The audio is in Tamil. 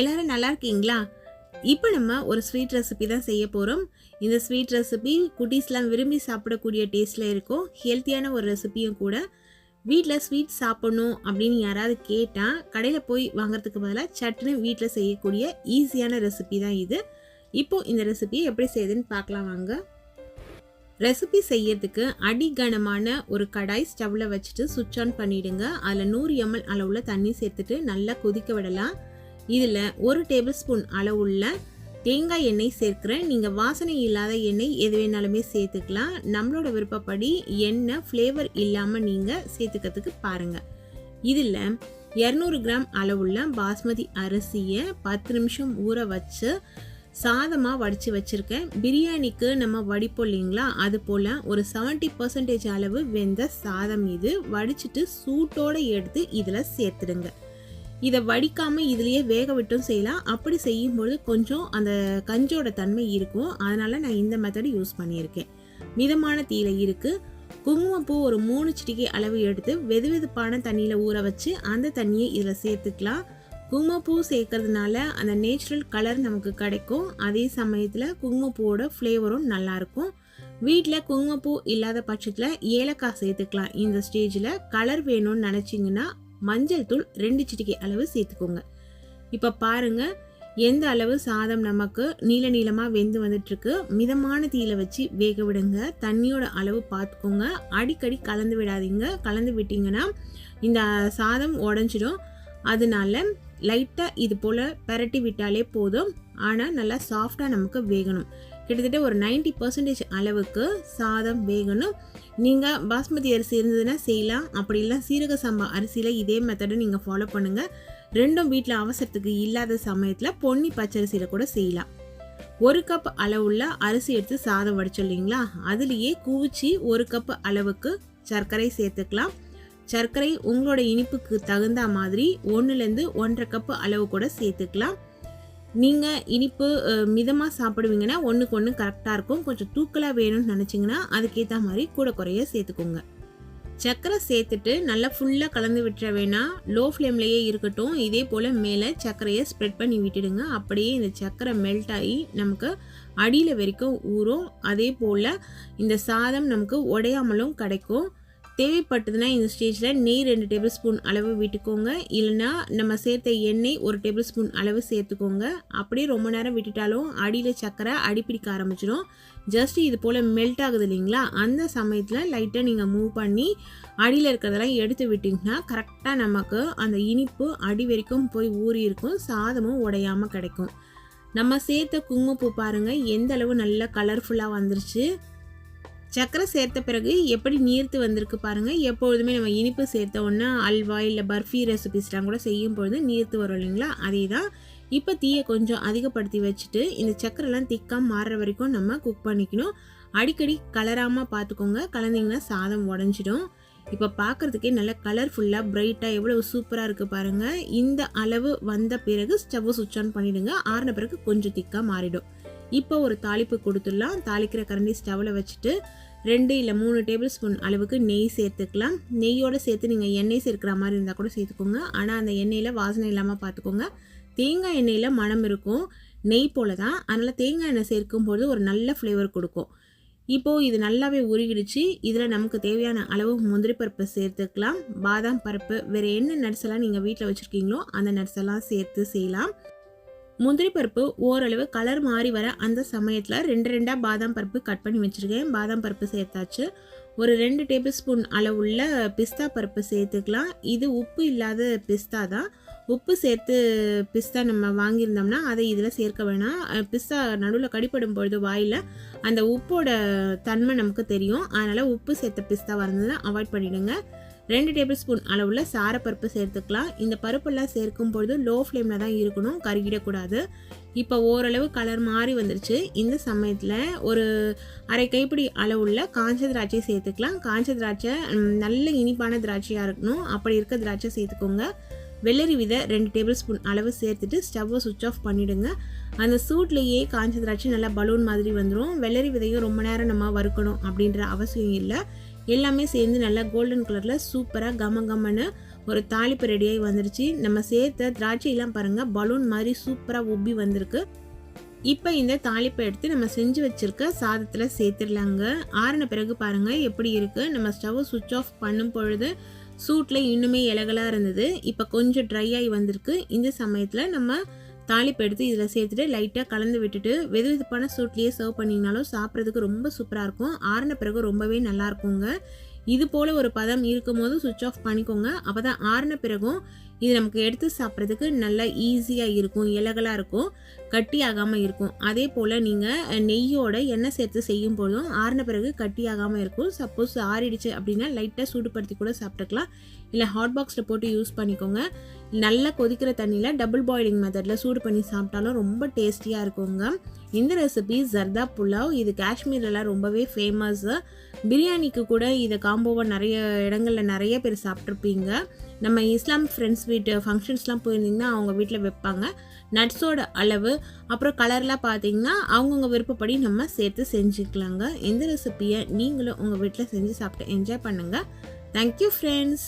எல்லாரும் நல்லா இருக்கீங்களா? இப்போ நம்ம ஒரு ஸ்வீட் ரெசிபி தான் செய்ய போகிறோம் இந்த ஸ்வீட் ரெசிபி குட்டீஸ்லாம் விரும்பி சாப்பிடக்கூடிய டேஸ்ட்டில் இருக்கும். ஹெல்த்தியான ஒரு ரெசிபியும் கூட. வீட்டில் ஸ்வீட் சாப்பிடணும் அப்படின்னு யாராவது கேட்டால் கடையில் போய் வாங்குறதுக்கு பதிலாக சட்டுன்னு வீட்டில் செய்யக்கூடிய ஈஸியான ரெசிபி தான் இது. இப்போது இந்த ரெசிபியை எப்படி செய்யுதுன்னு பார்க்கலாம் வாங்க. ரெசிபி செய்யறதுக்கு அடிகனமான ஒரு கடாய் ஸ்டவ்வில் வச்சுட்டு சுவிட்ச் ஆன் பண்ணிவிடுங்க அதில் நூறு எம்எல் அளவில் தண்ணி சேர்த்துட்டு நல்லா கொதிக்க விடலாம். இதில் ஒரு டேபிள் ஸ்பூன் அளவுள்ள தேங்காய் எண்ணெய் சேர்க்குறேன். நீங்கள் வாசனை இல்லாத எண்ணெய் எது வேணாலுமே சேர்த்துக்கலாம். நம்மளோட விருப்பப்படி எண்ணெய் ஃப்ளேவர் இல்லாமல் நீங்கள் சேர்த்துக்கிறதுக்கு பாருங்கள் இதில் இரநூறு கிராம் அளவுள்ள பாஸ்மதி அரிசியை பத்து நிமிஷம் ஊற வச்சு சாதமாக வடித்து வச்சுருக்கேன். பிரியாணிக்கு நம்ம வடிப்போம் இல்லைங்களா? அது போல் ஒரு செவன்ட்டி பர்சன்டேஜ் அளவு வெந்த சாதம் இது. வடிச்சிட்டு சூட்டோடு எடுத்து இதில் சேர்த்துடுங்க. இதை வடிக்காமல் இதுலேயே வேக விட்டும் செய்யலாம். அப்படி செய்யும்பொழுது கொஞ்சம் அந்த கஞ்சோட தன்மை இருக்கும். அதனால் நான் இந்த மெத்தட் யூஸ் பண்ணியிருக்கேன். மிதமான தீயில இருக்குது குங்குமப்பூ ஒரு மூணு சிட்டிகை அளவு எடுத்து வெது வெதுப்பான தண்ணியில் ஊற வச்சு அந்த தண்ணியை இதில் சேர்த்துக்கலாம். குங்குமப்பூ சேர்க்கறதுனால அந்த நேச்சுரல் கலர் நமக்கு கிடைக்கும். அதே சமயத்தில் குங்குமப்பூவோட ஃப்ளேவரும் நல்லாயிருக்கும் வீட்டில் குங்குமப்பூ இல்லாத பட்சத்தில் ஏலக்காய் சேர்த்துக்கலாம். இந்த ஸ்டேஜில் கலர் வேணும்னு நினச்சிங்கன்னா மஞ்சள் தூள் ரெண்டு சிட்டிகை அளவு சேர்த்துக்கோங்க. இப்போ பாருங்க எந்த அளவு சாதம் நமக்கு நீல நீளமாக வெந்து வந்துட்டுருக்கு மிதமான தீயில வச்சு வேக விடுங்க தண்ணியோட அளவு பார்த்துக்கோங்க அடிக்கடி கலந்து விடாதீங்க கலந்து விட்டீங்கன்னா இந்த சாதம் உடஞ்சிடும். அதனால லைட்டாக இது போல் பரட்டி விட்டாலே போதும் ஆனால் நல்லா சாஃப்டாக நமக்கு வேகணும். கிட்டத்தட்ட ஒரு 90% பர்சன்டேஜ் அளவுக்கு சாதம் வேகணும் நீங்கள் பாஸ்மதி அரிசி இருந்ததுன்னா செய்யலாம். அப்படி இல்லை சீரக சம்பா அரிசியில் இதே மெத்தடை நீங்கள் ஃபாலோ பண்ணுங்கள் ரெண்டும் வீட்டில் அவசரத்துக்கு இல்லாத சமயத்தில் பொன்னி பச்சரிசியில் கூட செய்யலாம். ஒரு கப் அளவுள்ள அரிசி எடுத்து சாதம் வடிச்சோம் இல்லைங்களா? அதுலேயே குவிச்சு ஒரு கப் அளவுக்கு சர்க்கரை சேர்த்துக்கலாம். சர்க்கரை உங்களோட இனிப்புக்கு தகுந்த மாதிரி ஒன்றுலேருந்து ஒன்றரை கப்பு அளவு கூட சேர்த்துக்கலாம். நீங்கள் இனிப்பு மிதமாக சாப்பிடுவீங்கன்னா ஒன்றுக்கு ஒன்று கரெக்டாக இருக்கும். கொஞ்சம் தூக்கலாக வேணும்னு நினச்சிங்கன்னா அதுக்கேற்ற மாதிரி கூட குறைய சேர்த்துக்கோங்க. சர்க்கரை சேர்த்துட்டு நல்லா ஃபுல்லாக கலந்து விட்டுற வேணாம் லோ ஃப்ளேம்லேயே இருக்கட்டும். இதே போல் மேலே சர்க்கரையை ஸ்ப்ரெட் பண்ணி விட்டுடுங்க. அப்படியே இந்த சர்க்கரை மெல்ட் ஆகி நமக்கு அடியில் வரைக்கும் ஊறும். அதே போல் இந்த சாதம் நமக்கு உடையாமலும் கிடைக்கும். தேவைப்பட்டதுன்னா இந்த ஸ்டேஜில் நெய் ரெண்டு டேபிள் ஸ்பூன் அளவு விட்டுக்கோங்க. இல்லைன்னா நம்ம சேர்த்த எண்ணெய் ஒரு டேபிள் ஸ்பூன் அளவு சேர்த்துக்கோங்க. அப்படியே ரொம்ப நேரம் விட்டுட்டாலும் அடியில் சக்கரை அடிப்பிடிக்க ஆரம்பிச்சிடும். ஜஸ்ட் இது போல் மெல்ட் ஆகுது இல்லைங்களா? அந்த சமயத்தில் லைட்டாக நீங்கள் மூவ் பண்ணி அடியில் இருக்கிறதெல்லாம் எடுத்து விட்டிங்கன்னா கரெக்டாக நமக்கு அந்த இனிப்பு அடி வரைக்கும் போய் ஊறி இருக்கும். சாதமும் உடையாமல் கிடைக்கும். நம்ம சேர்த்த குங்குமப்பூ பாருங்கள் எந்த அளவு நல்லா கலர்ஃபுல்லாக வந்துருச்சு. சர்க்கரை சேர்த்த பிறகு எப்படி நீர்த்து வந்திருக்கு பாருங்கள் எப்பொழுதுமே நம்ம இனிப்பு சேர்த்த உடனே அல்வா இல்லை பர்ஃபி ரெசிபிஸ்லாம் கூட செய்யும் பொழுது நீர்த்து வரும் இல்லைங்களா? அதே தான் இப்போ தீயை கொஞ்சம் அதிகப்படுத்தி வச்சுட்டு இந்த சர்க்கரைலாம் திக்காக மாறுற வரைக்கும் நம்ம குக் பண்ணிக்கணும். அடிக்கடி கலராமல் பார்த்துக்கோங்க கலந்திங்கன்னா சாதம் உடஞ்சிடும். இப்போ பார்க்குறதுக்கே நல்ல கலர்ஃபுல்லாக பிரைட்டாக எவ்வளோ சூப்பராக இருக்குது பாருங்கள் இந்த அளவு வந்த பிறகு ஸ்டவ் சுவிட்ச் ஆன் பண்ணிவிடுங்க ஆறின பிறகு கொஞ்சம் திக்காக மாறிடும். இப்போ ஒரு தாளிப்பு கொடுத்துடலாம். தாளிக்கிற கரண்டி ஸ்டவ்வில் வச்சுட்டு ரெண்டு இல்லை மூணு டேபிள் ஸ்பூன் அளவுக்கு நெய் சேர்த்துக்கலாம். நெய்யோடு சேர்த்து நீங்கள் எண்ணெய் சேர்க்குற மாதிரி இருந்தால் கூட சேர்த்துக்கோங்க. ஆனால் அந்த எண்ணெயில் வாசனை இல்லாமல் பார்த்துக்கோங்க தேங்காய் எண்ணெயில் மனம் இருக்கும். நெய் போல தான் அதனால் தேங்காய் எண்ணெய் சேர்க்கும்போது ஒரு நல்ல ஃப்ளேவர் கொடுக்கும். இப்போது இது நல்லாவே உருகிடுச்சு. இதில் நமக்கு தேவையான அளவு முந்திரி பருப்பு சேர்த்துக்கலாம். பாதாம் பருப்பு வேறு என்ன நட்ஸ் எல்லாம் நீங்கள் வீட்டில் வச்சுருக்கீங்களோ அந்த நட்ஸ் எல்லாம் சேர்த்து செய்யலாம். முந்திரி பருப்பு ஓரளவு கலர் மாறி வர அந்த சமயத்தில் ரெண்டு ரெண்டாக பாதாம் பருப்பு கட் பண்ணி வச்சுருக்கேன். பாதாம் பருப்பு சேர்த்தாச்சு. ஒரு ரெண்டு டேபிள் ஸ்பூன் அளவுள்ள பிஸ்தா பருப்பு சேர்த்துக்கலாம். இது உப்பு இல்லாத பிஸ்தா தான். உப்பு சேர்த்து பிஸ்தா நம்ம வாங்கியிருந்தோம்னா அதை இதில் சேர்க்க வேணாம். பிஸ்தா நடுவில் கடிப்படும் பொழுது வாயில் அந்த உப்போட தன்மை நமக்கு தெரியும். அதனால் உப்பு சேர்த்த பிஸ்தா வந்ததுன்னா அவாய்ட் பண்ணிவிடுங்க ரெண்டு டேபிள் ஸ்பூன் அளவில் சாரப்பருப்பு சேர்த்துக்கலாம். இந்த பருப்பெல்லாம் சேர்க்கும் பொழுது லோ ஃப்ளேமில் தான் இருக்கணும் கருகிடக்கூடாது. இப்போ ஓரளவு கலர் மாறி வந்துருச்சு. இந்த சமயத்தில் ஒரு அரை கைப்பிடி அளவுள்ள காஞ்ச திராட்சை சேர்த்துக்கலாம். காஞ்ச திராட்சை நல்ல இனிப்பான திராட்சையாக இருக்கணும். அப்படி இருக்க திராட்சை சேர்த்துக்கோங்க. வெள்ளரி விதை ரெண்டு டேபிள் ஸ்பூன் அளவு சேர்த்துட்டு ஸ்டவ்வை சுவிட்ச் ஆஃப் பண்ணிவிடுங்க அந்த சூட்லேயே காஞ்ச திராட்சை நல்லா பலூன் மாதிரி வந்துடும் வெள்ளரி விதையும் ரொம்ப நேரம் நம்ம வறுக்கணும் அப்படின்ற அவசியம் இல்லை. எல்லாமே சேர்ந்து நல்லா கோல்டன் கலரில் சூப்பராக கம கமன்னு ஒரு தாளிப்பு ரெடியாகி வந்துருச்சு. நம்ம சேர்த்த திராட்சையெல்லாம் பாருங்கள் பலூன் மாதிரி சூப்பராக ஒப்பி வந்திருக்கு. இப்போ இந்த தாளிப்பை எடுத்து நம்ம செஞ்சு வச்சுருக்க சாதத்தில் சேர்த்துடலாங்க. ஆறின பிறகு பாருங்கள் எப்படி இருக்குது நம்ம ஸ்டவ் சுவிட்ச் ஆஃப் பண்ணும் பொழுது சூட்டில் இன்னுமே இலகலாக இருந்தது. இப்போ கொஞ்சம் ட்ரை ஆகி வந்திருக்கு. இந்த சமயத்தில் நம்ம தாளிப்பு எடுத்து இதில் சேர்த்துட்டு லைட்டாக கலந்து விட்டுட்டு வெது வெதுப்பான சூட்லேயே சர்வ் பண்ணிங்கனாலும் சாப்பிட்றதுக்கு ரொம்ப சூப்பராக இருக்கும். ஆறின பிறகு ரொம்பவே நல்லாயிருக்குங்க இது போல் ஒரு பதம் இருக்கும் போது சுவிட்ச் ஆஃப் பண்ணிக்கோங்க. அப்போ தான் ஆறின பிறகும் இது நமக்கு எடுத்து சாப்பிட்றதுக்கு நல்லா ஈஸியாக இருக்கும் இலகலாக இருக்கும் கட்டி ஆகாமல் இருக்கும். அதே போல் நீங்கள் நெய்யோட எண்ணெய் சேர்த்து செய்யும் போதும் ஆறின பிறகு கட்டி ஆகாமல் இருக்கும். சப்போஸ் ஆறிடுச்சு அப்படின்னா லைட்டாக சூடுபடுத்தி கூட சாப்பிட்டுக்கலாம். இல்லை ஹாட் பாக்ஸில் போட்டு யூஸ் பண்ணிக்கோங்க. நல்லா கொதிக்கிற தண்ணியில் டபுள் பாயிலிங் மெத்தடில் சூடு பண்ணி சாப்பிட்டாலும் ரொம்ப டேஸ்டியாக இருக்குங்க. இந்த ரெசிபி ஜர்தா புலாவ் இது காஷ்மீர்லாம் ரொம்பவே ஃபேமஸ்ஸு பிரியாணிக்கு கூட இதை காம்போவாக நிறைய இடங்களில் நிறைய பேர் சாப்பிட்ருப்பீங்க நம்ம இஸ்லாம் ஃப்ரெண்ட்ஸ் வீட்டு ஃபங்க்ஷன்ஸ்லாம் போயிருந்தீங்கன்னா அவங்க வீட்டில் வைப்பாங்க. நட்ஸோட அளவு அப்புறம் கலர்லாம் பார்த்தீங்கன்னா அவங்கவுங்க விருப்பப்படி நம்ம சேர்த்து செஞ்சுக்கலாங்க. இந்த ரெசிப்பியை நீங்களும் உங்கள் வீட்டில் செஞ்சு சாப்பிட்டு என்ஜாய் பண்ணுங்கள் தேங்க்யூ ஃப்ரெண்ட்ஸ்